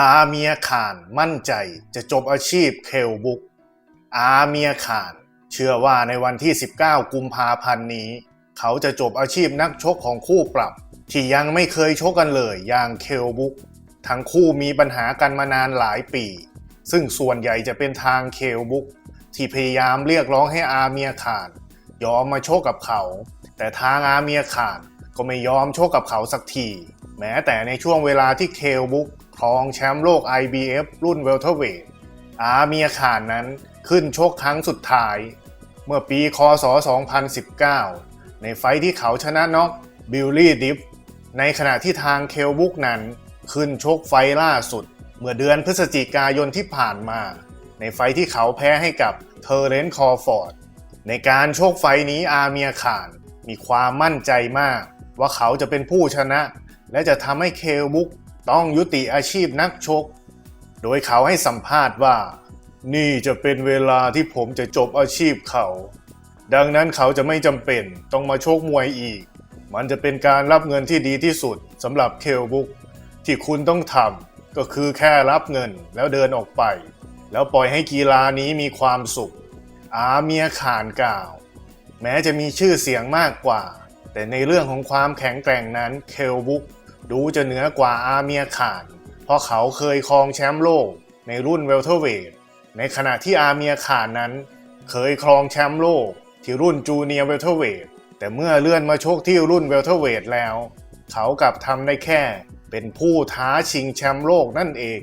อาเมียข่านมั่นใจจะจบอาชีพเคลบุก อาเมียข่าน เชื่อว่าในวันที่ 19 กุมภาพันธ์นี้ เขาจะจบอาชีพนักชกของคู่ปรับ ที่ยังไม่เคยชกกันเลยอย่างเคลบุก ทั้งคู่มีปัญหากันมานานหลายปี ซึ่งส่วนใหญ่จะเป็นทางเคลบุก ที่พยายามเรียกร้องให้อาเมียข่าน ยอมมาชกกับเขา แต่ทางอาเมียข่านก็ไม่ยอมชกกับเขาสักที แม้แต่ในช่วงเวลาที่เคลบุก องแชมป์โลก IBF รุ่นเวลเทอร์เวทอาเมียข่านนั้นขึ้นชกครั้งสุดท้าย เมื่อปีคศ 2019 ในไฟที่เขาชนะน็อกบิลลี่ดิฟ ในขณะที่ทางเคลบุกนั้น ขึ้นชกไฟล่าสุด เมื่อเดือนพฤศจิกายนที่ผ่านมา ในไฟที่เขาแพ้ให้กับเทอร์เรนต์คอร์ฟอร์ด ในการโชคไฟนี้อาเมียข่านมีความมั่นใจมาก ว่าเขาจะเป็นผู้ชนะ และจะทำให้เคลบุก ต้องยุติอาชีพนักชก โดยเขาให้สัมภาษณ์ว่า นี่จะเป็นเวลาที่ผมจะจบอาชีพเขา ดังนั้นเขาจะไม่จำเป็นต้องมาโชคมวยอีก มันจะเป็นการรับเงินที่ดีที่สุดสำหรับเคลบุกที่คุณต้องทำก็คือแค่รับเงินแล้วเดินออกไป แล้วปล่อยให้กีฬานี้มีความสุข อาเมียขานกล่าว แม้จะมีชื่อเสียงมากกว่า แต่ในเรื่องของความแข็งแกร่งนั้นเคลบุก ดูจะเหนือกว่าอาเมียข่าน เพราะเขาเคยครองแชมป์โลกในรุ่นเวลเทอร์เวทในขณะที่อาเมียข่านนั้น เคยครองแชมป์โลกที่รุ่นจูเนียร์เวลเทอร์เวทแต่เมื่อเลื่อนมาชกที่รุ่นเวลเทอร์เวทแล้ว เขากลับทำได้แค่เป็นผู้ท้าชิงแชมป์โลกนั่นเอง